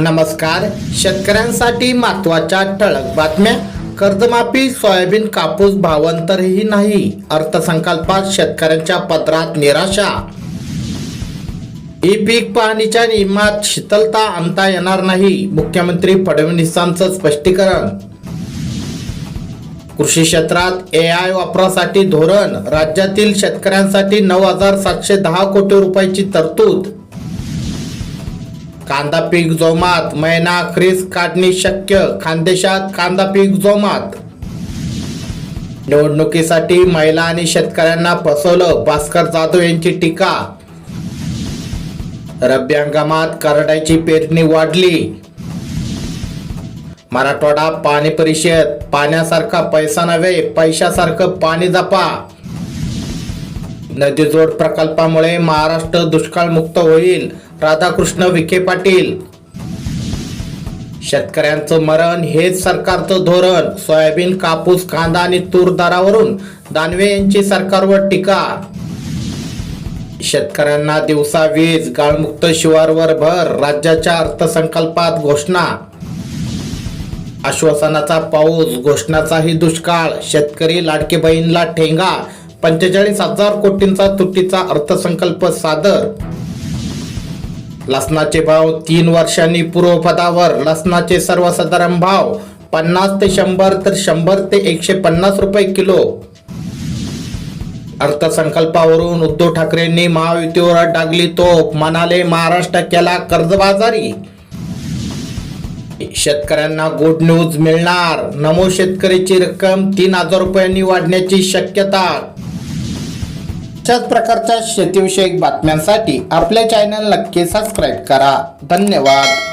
नमस्कार. शेतकऱ्यांसाठी महत्त्वाच्या ठळक बातम्या. कर्जमाफी सोयाबीन कापूस भावांतरही नाही अर्थसंकल्पात शेतकऱ्यांच्या पत्रात निराशा. ई पीक पाहणीच्या नियमात शीतलता आणता येणार नाही मुख्यमंत्री फडणवीसांचं स्पष्टीकरण. कृषी क्षेत्रात ए आय वापरासाठी धोरण राज्यातील शेतकऱ्यांसाठी नऊ हजार सातशे दहा कोटी रुपयाची तरतूद. कांदा पीक जोमात मैना क्रिस काढणी शक्य खानदेशात कांदा पीक जोमात. निवडणुकीसाठी महिला आणि शेतकऱ्यांना फसवलं भास्कर जाधव यांची टीका. रब्बी हंगामात करड्याची पेरणी वाढली. मराठवाडा पाणी परिषद पाण्यासारखा पैसा नव्हे पैशासारखं पाणी जपा. नदीजोड प्रकल्पामुळे महाराष्ट्र दुष्काळमुक्त होईल. राधाकृष्ण विखे पाटील. शेतकऱ्यांचं मरण हेच सरकारचं धोरण. सोयाबीन कापूस कांदा आणि तूर दरावरून दानवे यांची सरकारवर टीका. शेतकऱ्यांना दिवसा वीज गाळमुक्त शिवारवर भर राज्याच्या अर्थसंकल्पात घोषणा. आश्वासनाचा पाऊस घोषणाचाही दुष्काळ. शेतकरी लाडके बहीणला ठेंगा. पंचेचाळीस हजार कोटींचा तुटीचा अर्थसंकल्प सादर. लसणाचे भाव तीन वर्षांनी पूर्वपदावर लसणाचे सर्वसाधारण भाव पन्नास ते शंभर तर शंभर ते एकशे पन्नास रुपये किलो. अर्थसंकल्पावरून उद्धव ठाकरेंनी महायुतीवर डागली तोप म्हणाले महाराष्ट्र केला कर्जबाजारी. शेतकऱ्यांना गुड न्यूज मिळणार. नमो शेतकरीची रक्कम तीन हजार रुपयांनी वाढण्याची शक्यता. अशाच प्रकारच्या शेतीविषयक बातम्यांसाठी आपल्या चॅनल नक्की सबस्क्राईब करा. धन्यवाद.